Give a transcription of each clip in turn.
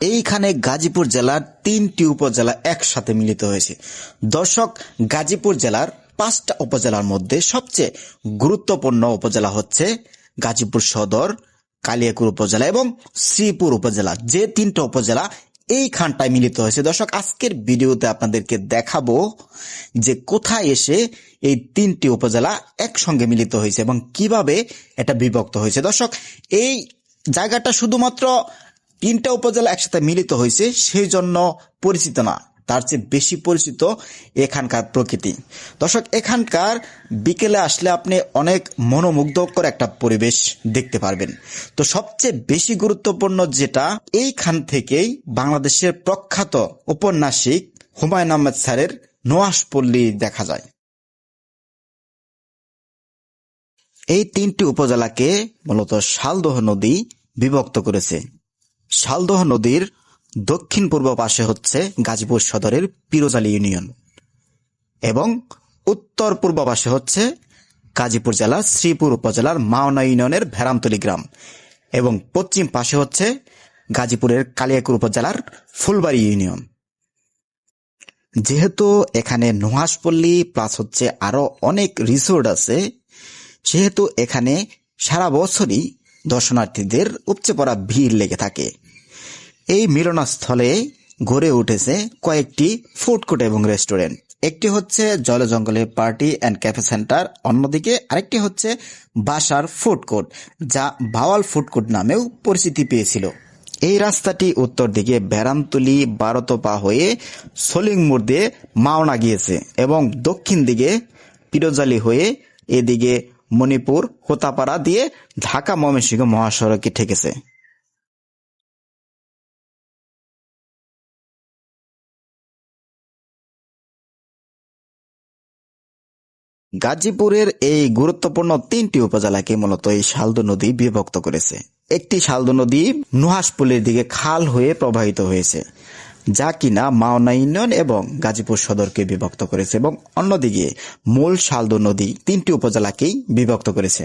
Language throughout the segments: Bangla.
এইখানে গাজীপুর জেলার তিনটি উপজেলা একসাথে মিলিত হয়েছে। দর্শক, গাজীপুর জেলার পাঁচটা উপজেলার মধ্যে সবচেয়ে গুরুত্বপূর্ণ উপজেলা হচ্ছে গাজীপুর সদর, কালিয়াকুর উপজেলা এবং শ্রীপুর উপজেলা। যে তিনটা উপজেলা এইখানটায় মিলিত হয়েছে। দর্শক, আজকের ভিডিওতে আপনাদেরকে দেখাবো যে কোথায় এসে এই তিনটি উপজেলা একসঙ্গে মিলিত হয়েছে এবং কীভাবে এটা বিভক্ত হয়েছে। দর্শক, এই জায়গাটা শুধুমাত্র তিনটা উপজেলা একসাথে মিলিত হয়েছে সেই জন্য পরিচিত না। তার চেয়ে বেশি পরিচিত এখানকার প্রকৃতি। দর্শক, এখানকার বিকেলে আসলে আপনি অনেক মনোমুগ্ধকর একটা পরিবেশ দেখতে পারবেন। তো সবচেয়ে বেশি গুরুত্বপূর্ণ যেটা, এইখান থেকেই বাংলাদেশের প্রখ্যাত ঔপন্যাসিক হুমায়ুন আহমেদ স্যারের নোয়াসপল্লী দেখা যায়। এই তিনটি উপজেলাকে মূলত শালদহ নদী বিভক্ত করেছে। শালদহ নদীর দক্ষিণ পূর্ব পাশে হচ্ছে গাজীপুর সদরের পিরোজালি ইউনিয়ন এবং উত্তর পূর্ব পাশে হচ্ছে গাজীপুর জেলার শ্রীপুর উপজেলার মাওনা ইউনিয়নের ভেরামতলি গ্রাম এবং পশ্চিম পাশে হচ্ছে গাজীপুরের কালিয়াকুর উপজেলার ফুলবাড়ি ইউনিয়ন। যেহেতু এখানে নুহাসপল্লী প্লাস হচ্ছে আরও অনেক রিসোর্ট আছে, সেহেতু এখানে সারা বছরই দর্শনার্থীদের উপচে পড়া ভিড় লেগে থাকে। এই মিলনস্থলে গড়ে উঠেছে কয়েকটি ফুড কোর্ট এবং রেস্টুরেন্ট একটি হচ্ছে জল জঙ্গলে পার্টি অ্যান্ড ক্যাফে সেন্টার অন্যদিকে আরেকটি হচ্ছে বাসার ফুড কোর্ট যা বাওয়াল ফুড কোর্ট নামেও পরিচিতি পেয়েছিল। এই রাস্তাটি উত্তর দিকে ব্যারামতুলি বারোতপা হয়ে সলিংমুর দিয়ে মাওনা গিয়েছে এবং দক্ষিণ দিকে পিরোজালি হয়ে এদিকে মণিপুর হোতাপাড়া দিয়ে ঢাকা ময়মনসিংহ মহাসড়কে ঠেকেছে। গাজীপুরের এই গুরুত্বপূর্ণ তিনটি উপজেলাকে মূলত এই শালদু নদী বিভক্ত করেছে। একটি শালদু নদী নুহাসপুলের দিকে খাল হয়ে প্রবাহিত হয়েছে। যা কিনা মাওনা ইউনিয়ন এবং গাজীপুর সদরকে বিভক্ত করেছে এবং অন্যদিকে মূল শালদু নদী তিনটি উপজেলাকেই বিভক্ত করেছে।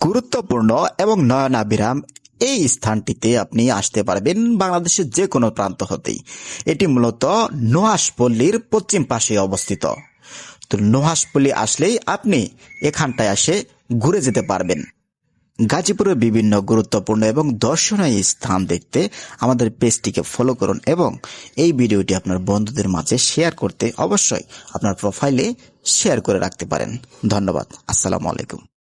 গুরুত্বপূর্ণ এবং নয়নাভিরাম, এই স্থানটিতে আপনি আসতে পারবেন বাংলাদেশের যে কোনো প্রান্ত হতেই। এটি মূলত নোহাসপল্লীর পশ্চিম পাশে অবস্থিত। তো নোহাসপল্লী আসলেই আপনি এখানটায় এসে ঘুরে যেতে পারবেন। গাজীপুরের বিভিন্ন গুরুত্বপূর্ণ এবং দর্শনীয় স্থান দেখতে আমাদের পেজটিকে ফলো করুন এবং এই ভিডিওটি আপনার বন্ধুদের মাঝে শেয়ার করতে অবশ্যই আপনার প্রোফাইলে শেয়ার করে রাখতে পারেন। ধন্যবাদ। আসসালামু আলাইকুম।